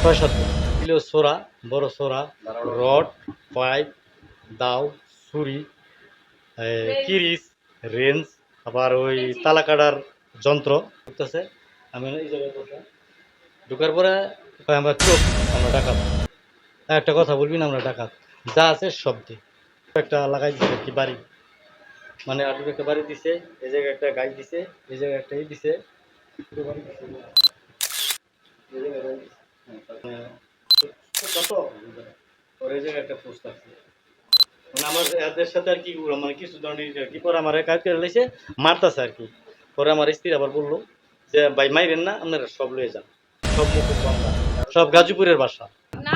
ছয় সাত ছিল সোরা, বড় সোরা, রড, পাইপ, দাও, ছুরি কিরিস রেঞ্জ আবার ওই তালা কাটার যন্ত্র করতেছে আমি এই জায়গায়। ঢোকার পরে আমরা চোখ, আমরা ডাকাত। একটা কথা বলবি না, আমরা ডাকাত। যা আছে সব দি। একটা লাগাই দিছে কি বাড়ি। মানে আটুক একটা বাড়ি দিছে, এই জায়গায় একটা গাই দিছে, এই জায়গায় একটা ই দিছে। মানে আমার মানে না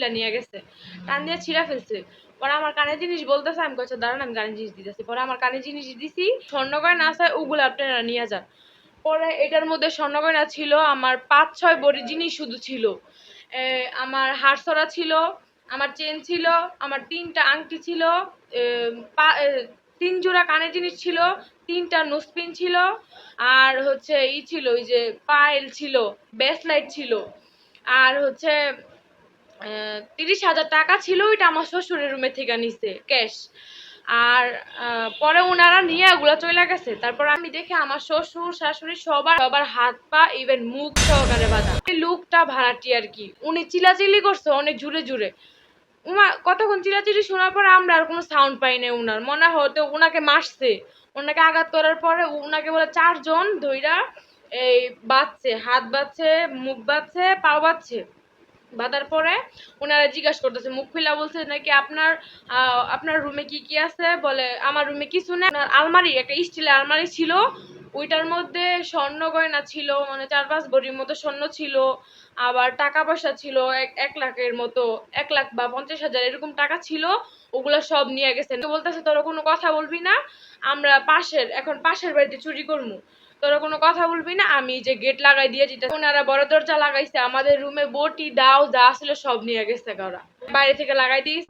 না নিয়ে গেছে। টান দিয়ে ছিঁড়া ফেলছে। পরে আমার কানে জিনিস বলতেছে, আমি কইছে, দাঁড়ান, আমি জিনিস দিতেছি। পরে আমার কানে জিনিস দিছি, স্বর্ণ গয়না আছে, ওগুলো আপনারা নিয়ে যান। পরে এটার মধ্যে স্বর্ণগয়না ছিল, আমার পাঁচ, ছয় বড়ি জিনিস শুধু ছিল। আমার হাড়সরা ছিল, আমার চেন ছিল, আমার তিনটা আংটি ছিল তিন জোড়া কানের জিনিস ছিল, তিনটা নোসপিন ছিল, আর হচ্ছে ই ছিল, ওই যে পায়েল ছিল ব্যাসলাইট ছিল। আর হচ্ছে তিরিশ হাজার টাকা ছিল ওইটা আমার শ্বশুরের রুমে থেকে নিছে ক্যাশ আর পরে ওনারা নিয়ে ওগুলো চলে গেছে। তারপর আমি দেখে আমার শ্বশুর, শাশুড়ি সবার সবার হাত পা ইভেন মুখ সহকারে বাঁধা। লুকটা ভাড়াটি আর কি। উনি চিলাচিলি করছে অনেক জুড়ে জুড়ে। উমা, কতক্ষণ চিলাচিলি শোনার পরে আমরা আর কোনো সাউন্ড পাই না উনার। মনে হয়তো উনাকে মারছে। ওনাকে আঘাত করার পরে উনাকে বলে চারজন ধইরা এই বাঁধছে, হাত বাঁধছে, মুখ বাঁধছে, পাও বাঁধছে। বাঁধার পরে ওনারা জিজ্ঞাসা করতেছে, মুখ খুলা বলছে নাকি আপনার আপনার রুমে কি কি আছে? বলে, আমার রুমে কিছু না আপনার আলমারি, একটা স্টিলের আলমারি ছিল, ওইটার মধ্যে স্বর্ণ গয়না ছিল মানে চার পাঁচ ভরির মতো স্বর্ণ ছিল, আবার টাকা পয়সা ছিল, এক লাখের মতো, এক লাখ বা পঞ্চাশ হাজার এরকম টাকা ছিল, ওগুলো সব নিয়ে গেছেন তো বলতেছে, তোরা কোনো কথা বলবি না, আমরা পাশের, এখন পাশের বাড়িতে চুরি করব তোরা কোনো কথা বলবি না? আমি যে গেট লাগাই দিয়ে যেটা ওনারা বড় দরজা লাগাইছে, আমাদের রুমে বটি, দাও, যা আসলে সব নিয়ে গেছে ওরা। বাইরে থেকে লাগাই দিস